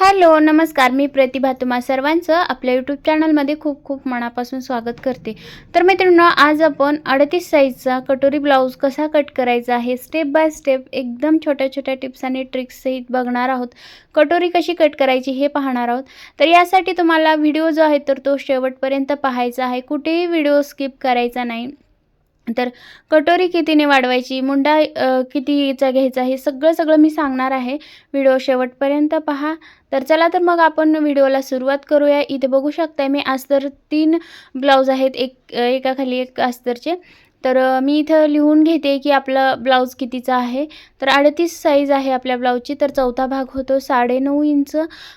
Hello नमस्कार. मी प्रतिभा तुम्हा सर्वांचं आपल्या यूट्यूब चॅनलमध्ये खूप खूप मनापासून स्वागत करते. तर मित्रांनो आज आपण अडतीस साईजचा कटोरी ब्लाऊज कसा कट करायचा आहे स्टेप बाय स्टेप एकदम छोट्या छोट्या टिप्स आणि ट्रिक्ससहित बघणार आहोत. कटोरी कशी कट करायची हे पाहणार आहोत. तर यासाठी तुम्हाला व्हिडिओ जो आहे तर तो शेवटपर्यंत पाहायचा आहे. कुठेही व्हिडिओ स्किप करायचा नाही. तर कटोरी कितीने वाढवायची मुंडा कितीचा घ्यायचा हे सगळं सगळं मी सांगणार आहे. व्हिडिओ शेवटपर्यंत पहा. तर चला तर मग आपण व्हिडिओला सुरुवात करूया. इथे बघू शकताय मी अस्तर तीन ब्लाऊज आहेत. एक एकाखाली एक अस्तरचे. तर मी इथं लिहून घेते की आपला ब्लाऊज कितीचा आहे. तर अडतीस साईज आहे आपल्या ब्लाऊजची तर चौथा भाग होतो साडेनऊ इंच.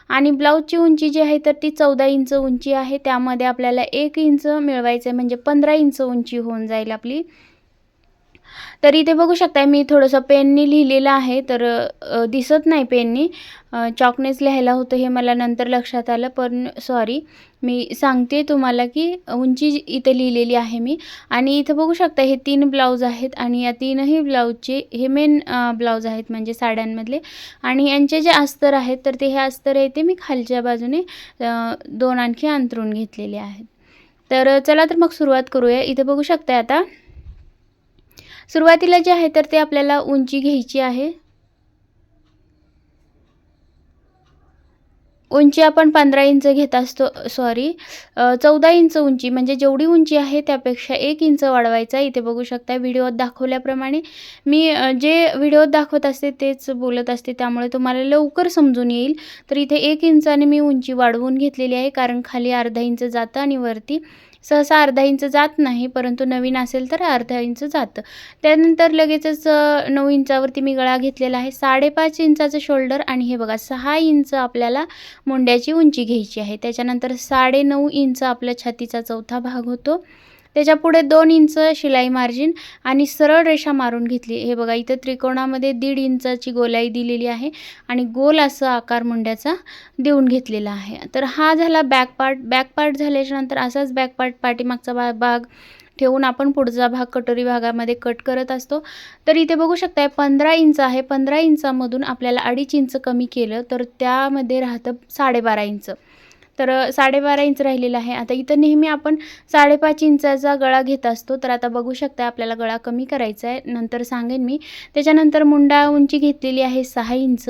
आणि ब्लाऊजची उंची जी आहे तर ती चौदा इंच उंची आहे. त्यामध्ये आपल्याला एक इंच मिळवायचं आहे म्हणजे पंधरा इंच उंची होऊन जाईल आपली. तर इथे बघू शकताय मी थोडंसं पेननी लिहिलेलं आहे तर दिसत नाही पेननी. चॉकनेच लिहायला होतं हे मला नंतर लक्षात आलं पण सॉरी मी सांगते तुम्हाला की उंची जी इथे लिहिलेली आहे मी. आणि इथं बघू शकता हे तीन ब्लाऊज आहेत आणि या तीनही ब्लाऊजचे हे मेन ब्लाऊज आहेत म्हणजे साड्यांमधले. आणि यांचे जे अस्तर आहेत तर ते हे अस्तर आहे ते मी खालच्या बाजूने दोन आणखी अंतरून घेतलेले आहेत. तर चला तर मग सुरुवात करूया. इथे बघू शकता आता सुरुवातीला जे आहे तर ते आपल्याला उंची घ्यायची आहे. उंची आपण पंधरा इंच घेत असतो सॉरी चौदा इंच उंची म्हणजे जेवढी उंची आहे त्यापेक्षा एक इंच वाढवायचा इथे बघू शकता व्हिडिओत दाखवल्याप्रमाणे. मी जे व्हिडिओत दाखवत असते तेच बोलत असते त्यामुळे तुम्हाला लवकर समजून येईल. तर इथे एक इंचाने मी उंची वाढवून घेतलेली आहे कारण खाली अर्धा इंच जातं आणि वरती. सहसा अर्धा इंच जात नाही परंतु नवीन असेल तर अर्धा इंच जातं. त्यानंतर लगेचच नऊ इंचावरती मी गळा घेतलेला आहे. साडेपाच इंचाचं शोल्डर आणि हे बघा सहा इंच आपल्याला मुंड्याची उंची घ्यायची आहे. त्याच्यानंतर साडेनऊ इंच आपल्या छातीचा चौथा भाग होतो. त्याच्यापुढे दोन इंच शिलाई मार्जिन आणि सरळ रेषा मारून घेतली. हे बघा इथं त्रिकोणामध्ये दीड इंचाची गोलाई दिलेली आहे आणि गोल असं आकार मुंड्याचा देऊन घेतलेला आहे. तर हा झाला बॅक पार्ट बॅक पार्ट झाल्याच्यानंतर असाच बॅक पार्ट पाठीमागचा बा भाग ठेवून आपण पुढचा भाग कटोरी भागामध्ये कट करत असतो. तर इथे बघू शकताय पंधरा इंच आहे. पंधरा इंचामधून आपल्याला अडीच इंच कमी केलं तर त्यामध्ये राहतं साडेबारा इंच. तर साडेबारा इंच राहिलेला आहे. आता इथं नेहमी आपण साडेपाच इंचाचा गळा घेत असतो. तर आता बघू शकता आपल्याला गळा कमी करायचा आहे. नंतर सांगेन मी. त्याच्यानंतर मुंडा उंची घेतलेली आहे सहा इंच.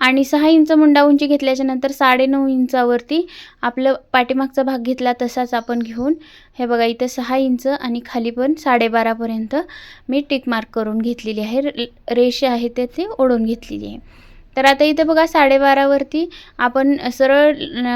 आणि सहा इंच मुंडा उंची घेतल्याच्या नंतर साडेनऊ इंचावरती आपलं पाठीमागचा भाग घेतला तसाच आपण घेऊन हे बघा इथं सहा इंच आणि खाली पण साडेबारापर्यंत मी टिक मार्क करून घेतलेली आहे. रेषे रेष आहे ते ते ओढून घेतलेली आहे. तर आता इथं बघा साडेबारावरती आपण सरळ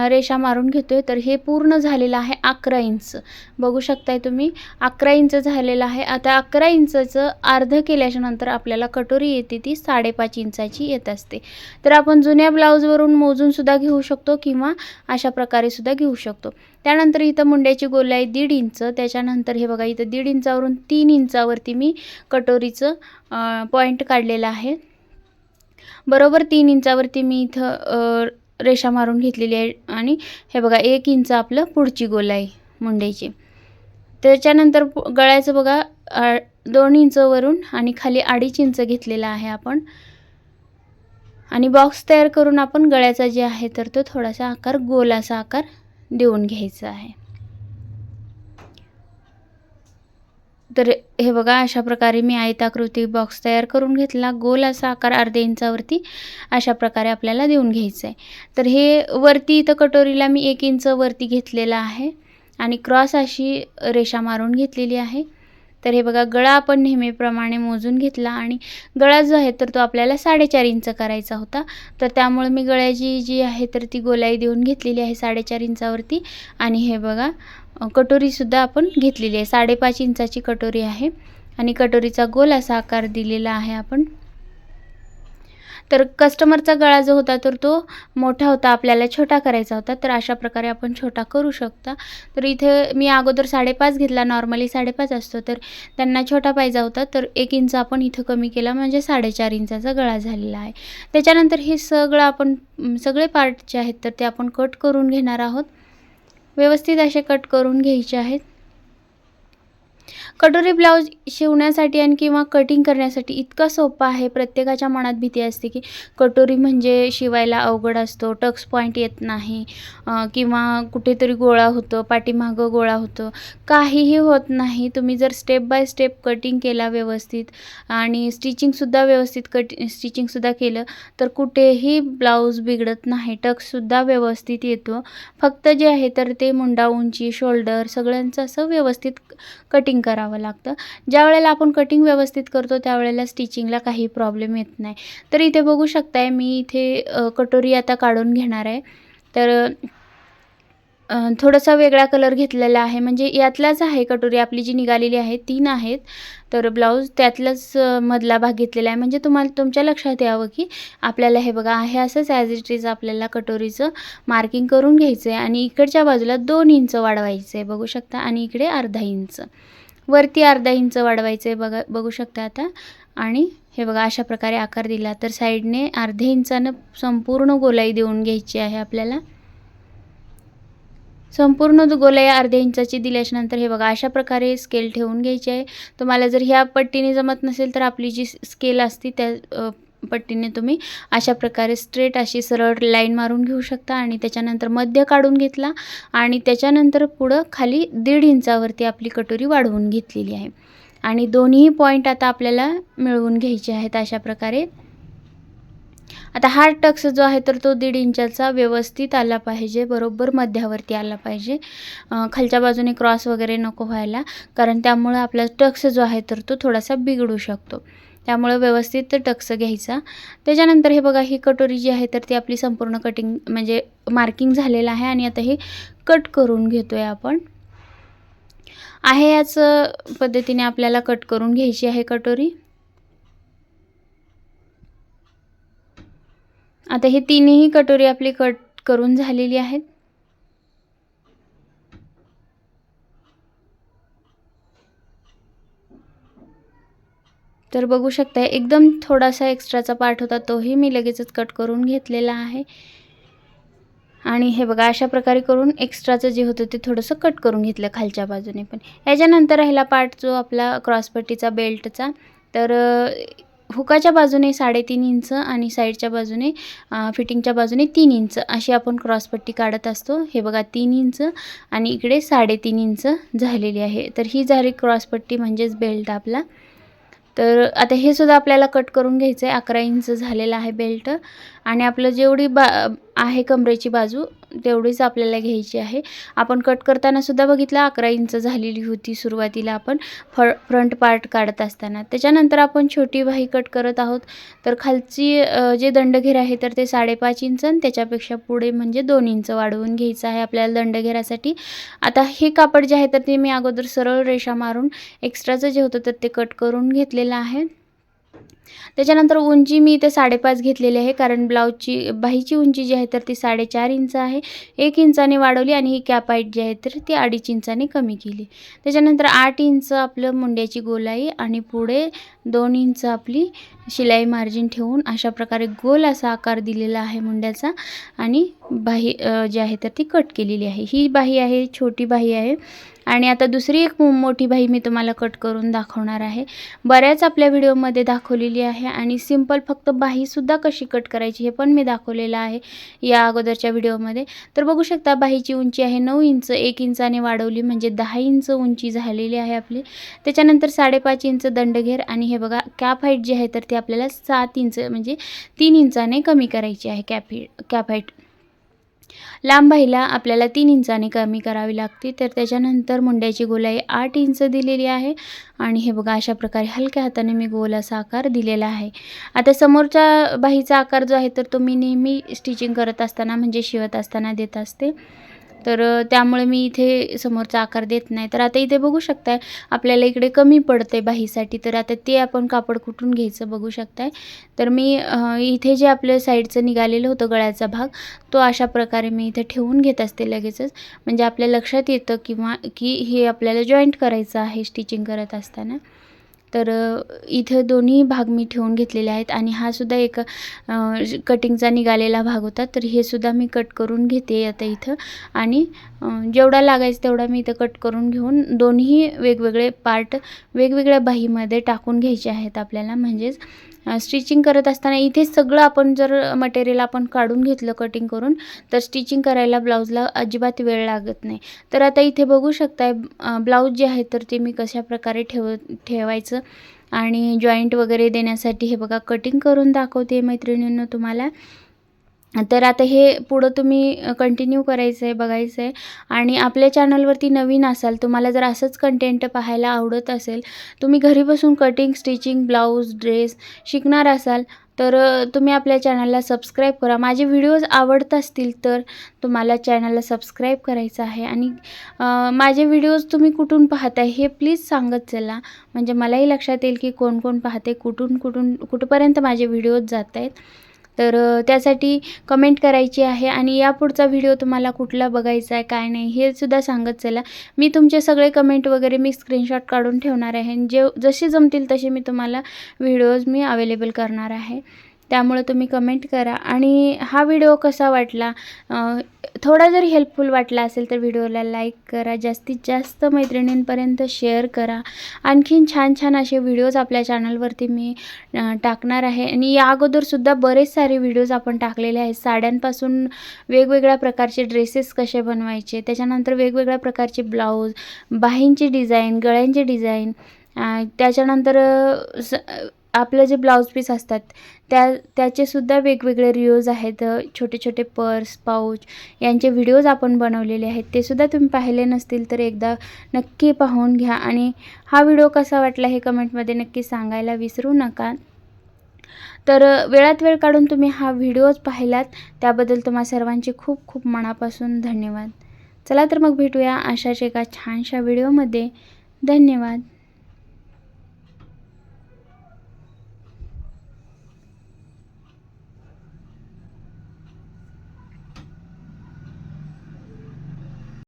रेषा मारून घेतो आहे तर हे पूर्ण झालेलं आहे अकरा इंच. बघू शकताय तुम्ही अकरा इंच झालेलं आहे. आता अकरा इंचाचं अर्ध केल्याच्यानंतर आपल्याला कटोरी येते ती साडेपाच इंचाची येत असते. तर आपण जुन्या ब्लाऊजवरून मोजूनसुद्धा घेऊ शकतो किंवा अशा प्रकारे सुद्धा घेऊ शकतो. त्यानंतर इथं मुंड्याची गोल आहे दीड इंच त्याच्यानंतर हे बघा इथं दीड इंचावरून तीन इंचावरती मी कटोरीचं पॉईंट काढलेलं आहे. बरोबर तीन इंचावरती मी इथं रेषा मारून घेतलेली आहे. आणि हे बघा एक इंच आपलं पुढची गोलाई मुंड्याची त्याच्यानंतर गळ्याचं बघा दोन इंचवरून आणि खाली अडीच इंच घेतलेला आहे आपण. आणि बॉक्स तयार करून आपण गळ्याचा जे आहे तर तो थोडासा आकार गोल असा आकार देऊन घ्यायचा आहे. तर हे बघा अशा प्रकारे मी आयताकृती बॉक्स तयार करून घेतला. गोल असा आकार अर्ध्या इंचावरती अशा प्रकारे आपल्याला देऊन घ्यायचं आहे तर हे वरती इथं कटोरीला मी एक इंच वरती घेतलेला आहे आणि क्रॉस अशी रेषा मारून घेतलेली आहे. तर हे बघा गळा आपण नेहमीप्रमाणे मोजून घेतला आणि गळा जो आहे तर तो आपल्याला साडेचार इंच करायचा होता. तर त्यामुळे मी गळ्याची जी आहे तर ती गोलाई देऊन घेतलेली आहे साडेचार इंचावरती. आणि हे बघा कटोरीसुद्धा आपण घेतलेली आहे. साडेपाच इंचाची कटोरी आहे. आणि कटोरीचा गोल असा आकार दिलेला आहे आपण. तर कस्टमरचा गळा जो होता तर तो मोठा होता आपल्याला छोटा करायचा होता. तर अशा प्रकारे आपण छोटा करू शकता. तर इथे मी अगोदर साडेपाच घेतला नॉर्मली साडेपाच असतो. तर त्यांना छोटा पाहिजे होता तर एक इंच आपण इथं कमी केला म्हणजे साडेचार इंचाचा गळा झालेला आहे. त्याच्यानंतर हे सगळं आपण सगळे पार्ट जे आहेत तर ते आपण कट करून घेणार आहोत. व्यवस्थित असे कट करून घ्यायचे आहेत. कटोरी ब्लाऊज शिवण्यासाठी आणि किंवा कटिंग करण्यासाठी इतका सोपा आहे. प्रत्येकाच्या मनात भीती असते की कटोरी म्हणजे शिवायला अवघड असतो टक्स पॉईंट येत नाही किंवा कुठेतरी गोळा होतं पाठीमागं गोळा होतं. काहीही होत नाही. तुम्ही जर स्टेप बाय स्टेप कटिंग केला व्यवस्थित आणि स्टिचिंगसुद्धा व्यवस्थित कट स्टिचिंगसुद्धा केलं तर कुठेही ब्लाऊज बिघडत नाही. टक्ससुद्धा व्यवस्थित येतो. फक्त जे आहे तर ते मुंडा उंची शोल्डर सगळ्यांचं असं व्यवस्थित कटिंग करावं लागतं. ज्या वेळेला आपण कटिंग व्यवस्थित करतो त्यावेळेला स्टिचिंगला काही प्रॉब्लेम येत नाही. तर इथे बघू शकताय मी इथे कटोरी आता काढून घेणार आहे. तर थोडासा वेगळा कलर घेतलेला आहे. म्हणजे यातलाच आहे कटोरी आपली जी निघालेली आहे तीन आहेत. तर ब्लाऊज त्यातलाच मधला भाग घेतलेला आहे. म्हणजे तुम्हाला तुमच्या लक्षात यावं की आपल्याला हे बघा आहे असंच ॲज इट इज आपल्याला कटोरीचं मार्किंग करून घ्यायचं आहे आणि इकडच्या बाजूला दोन इंच वाढवायचं आहे बघू शकता. आणि इकडे अर्धा इंच वरती अर्धा इंच वाढवायचं आहे बघा बघू शकता आता. आणि हे बघा अशा प्रकारे आकार दिला. तर साईडने अर्ध्या इंचानं संपूर्ण गोलाई देऊन घ्यायची आहे आपल्याला. संपूर्ण गोलाई अर्ध्या इंचाची दिल्याच्यानंतर हे बघा अशा प्रकारे स्केल ठेवून घ्यायची आहे. तुम्हाला जर ह्या पट्टीने जमत नसेल तर आपली जी स्केल असते त्या पट्टीने तुम्ही अशा प्रकारे स्ट्रेट अशी सरळ लाईन मारून घेऊ शकता आणि त्याच्यानंतर मध्य काढून घेतला आणि त्याच्यानंतर पुढं खाली दीड इंचावरती आपली कटोरी वाढवून घेतलेली आहे. आणि दोन्ही पॉईंट आता आपल्याला मिळवून घ्यायचे आहेत अशा प्रकारे. आता हा टक्स जो आहे तर तो दीड इंचाचा व्यवस्थित आला पाहिजे बरोबर मध्यावरती आला पाहिजे. खालच्या बाजूने क्रॉस वगैरे नको व्हायला कारण त्यामुळं आपला टक्स जो आहे तर तो थोडासा बिघडू शकतो. त्यामुळं व्यवस्थित टक्स घ्यायचा. त्याच्यानंतर हे बघा ही कटोरी जी आहे तर ती आपली संपूर्ण कटिंग म्हणजे मार्किंग झालेलं आहे आणि आता हे कट करून घेतो आहे आपण. आहे याच पद्धतीने आपल्याला कट करून घ्यायची आहे कटोरी. आता हे तिन्ही कटोरी आपली कट करून झालेली आहेत. तर बघू शकता एकदम थोडासा एक्स्ट्राचा पार्ट होता तोही मी लगेचच कट करून घेतलेला आहे. आणि हे बघा अशा प्रकारे करून एक्स्ट्राचं जे होतं ते थोडंसं कट करून घेतलं खालच्या बाजूने पण. याच्यानंतर राहिला पार्ट जो आपला क्रॉसपट्टीचा बेल्टचा तर हुकाच्या बाजूने साडेतीन इंच आणि साईडच्या बाजूने फिटिंगच्या बाजूने तीन इंच अशी आपण क्रॉसपट्टी काढत असतो. हे बघा तीन इंच आणि इकडे साडेतीन इंच झालेली आहे. तर ही झाली क्रॉसपट्टी म्हणजेच बेल्ट आपला. तर आता हे सुद्धा आपल्याला कट करून घ्यायचं आहे अकरा इंच झालेलं आहे बेल्ट आणि आपलं जेवढी बा आहे कमरेची बाजू तेवढीच आपल्याला घ्यायची आहे. आपण कट करताना सुद्धा बघितलं अकरा इंच झालेली होती सुरुवातीला आपण. फ फ्रंट पार्ट काढत असताना. त्याच्यानंतर आपण छोटी बाही कट करत आहोत. तर खालची जे दंडघेर आहे तर ते साडेपाच इंच आणि त्याच्यापेक्षा पुढे म्हणजे दोन इंच वाढवून घ्यायचं आहे आपल्याला दंडघेरासाठी. आता हे कापड जे आहे तर ते मी अगोदर सरळ रेषा मारून एक्स्ट्राचं जे होतं तर ते कट करून घेतलेलं आहे. त्याच्यानंतर उंची मी इथे साडेपाच घेतलेली आहे कारण ब्लाऊजची बाहीची उंची जी आहे तर ती साडेचार इंच आहे. एक इंचाने वाढवली आणि ही कॅप आईट जी आहे तर ती अडीच इंचाने कमी केली. त्याच्यानंतर आठ इंच आपलं मुंड्याची गोलाई आणि पुढे दोन इंच आपली शिलाई मार्जिन ठेवून अशा प्रकारे गोल असा आकार दिलेला आहे मुंड्याचा आणि बाही जी आहे तर ती कट केलेली आहे. ही बाही आहे छोटी बाही आहे. आणि आता दुसरी एक मोठी बाही मी तुम्हाला कट करून दाखवणार आहे. बऱ्याच आपल्या व्हिडिओमध्ये दाखवलेली आहे आणि सिंपल फक्त बाहीसुद्धा कशी कट करायची हे पण मी दाखवलेलं आहे या अगोदरच्या व्हिडिओमध्ये. तर बघू शकता बाहीची उंची आहे नऊ इंच एक इंचाने वाढवली म्हणजे दहा इंच उंची झालेली आहे आपली. त्याच्यानंतर साडेपाच इंच दंडघेर आणि हे बघा कॅप हाईट जी आहे तर ती आपल्याला सात इंच म्हणजे तीन इंचाने कमी करायची आहे. कॅप कॅप हाईट लांब आपल्याला तीन इंचाने कमी करावी लागते. तर त्याच्यानंतर मुंड्याची गोलाई आठ इंच दिलेली आहे. आणि हे बघा अशा प्रकारे हलक्या हाताने मी गोल असा आकार दिलेला आहे. आता समोरच्या बाहीचा आकार जो आहे तर तो मी नेहमी स्टिचिंग करत असताना म्हणजे शिवत असताना देत असते. तर त्यामुळे मी इथे समोरचा आकार देत नाही. तर आता इथे बघू शकताय आपल्याला इकडे कमी पडते बाहीसाठी. तर आता ते आपण कापड कुठून घ्यायचं बघू शकताय. तर मी इथे जे आपलं साईडचं निघालेलं होतं गळ्याचा भाग तो अशा प्रकारे मी इथे ठेवून घेत असते लगेचच. म्हणजे आपल्या लक्षात येतं किंवा की हे आपल्याला जॉईंट करायचं आहे स्टिचिंग करत असताना. तर इथं दोन्ही भाग मी ठेवून घेतलेले आहेत आणि हा सुद्धा एक कटिंगचा निघालेला भाग होता. तर हे सुद्धा मी कट करून घेते आता इथं. आणि जेवढा लागायचा तेवढा मी इथं कट करून घेऊन दोन्ही वेगवेगळे पार्ट वेगवेगळ्या बाहीमध्ये टाकून घ्यायचे आहेत आपल्याला. म्हणजेच स्टिचिंग करत असताना इथे सगळं आपण जर मटेरियल आपण काढून घेतलं कटिंग करून तर स्टिचिंग करायला ब्लाऊजला अजिबात वेळ लागत नाही. तर आता इथे बघू शकताय ब्लाऊज जे आहे तर ते मी कशा प्रकारे ठेव ठेवायचं आणि जॉईंट वगैरे देण्यासाठी हे बघा कटिंग करून दाखवते मैत्रिणींनो तुम्हाला. तर आता हे पुढं तुम्ही कंटिन्यू करायचं आहे बघायचं आहे आणि आपल्या चॅनलवरती नवीन असाल तुम्हाला जर असंच कंटेंट पाहायला आवडत असेल तुम्ही घरी बसून कटिंग स्टिचिंग ब्लाऊज ड्रेस शिकणार असाल तर तुम्ही आपल्या चॅनलला सबस्क्राईब करा. माझे व्हिडिओज आवडत असतील तर तुम्हाला चॅनलला सबस्क्राईब करायचं आहे. आणि माझे व्हिडिओज तुम्ही कुठून पाहताय हे प्लीज सांगत चला. म्हणजे मलाही लक्षात येईल की कोण कोण पाहते कुठून कुठून कुठपर्यंत माझे व्हिडिओज जात आहेत तर त्यासाठी कमेंट करायची आहे आणि यापुढचा व्हिडिओ तुम्हाला कुठला बघायचा आहे काय नाही हे सुद्धा सांगत चला. मी तुमचे सगळे कमेंट वगैरे मी स्क्रीनशॉट काढून ठेवणार आहे आणि जे जसे जमतील तसे मी तुम्हाला व्हिडिओज मी अवेलेबल करणार आहे. त्यामुळे तुम्ही कमेंट करा. आणि हा व्हिडिओ कसा वाटला? थोडा जरी हेल्पफुल वाटला असेल तर व्हिडिओला लाईक करा. जास्तीत जास्त मैत्रिणींपर्यंत शेअर करा. आणखीन छान छान असे व्हिडिओज आपल्या चॅनलवरती मी टाकणार आहे. आणि या अगोदरसुद्धा बरेच सारे व्हिडिओज आपण टाकलेले आहेत. साड्यांपासून वेगवेगळ्या प्रकारचे ड्रेसेस कसे बनवायचे त्याच्यानंतर वेगवेगळ्या प्रकारचे ब्लाऊज बाहींची डिझाईन गळ्यांची डिझाईन त्याच्यानंतर स आपलं जे ब्लाऊज पीस असतात त्या त्याचेसुद्धा वेगवेगळे रिओज आहेत छोटे छोटे पर्स पाऊच यांचे व्हिडिओज आपण बनवलेले आहेत. ते सुद्धा तुम्ही पाहिले नसतील तर एकदा नक्की पाहून घ्या. आणि हा व्हिडिओ कसा वाटला हे कमेंटमध्ये नक्की सांगायला विसरू नका. तर वेळात वेळ काढून तुम्ही हा व्हिडिओज पाहिलात त्याबद्दल तुम्हा सर्वांचे खूप खूप मनापासून धन्यवाद. चला तर मग भेटूया अशाच एका छानशा व्हिडिओमध्ये धन्यवाद.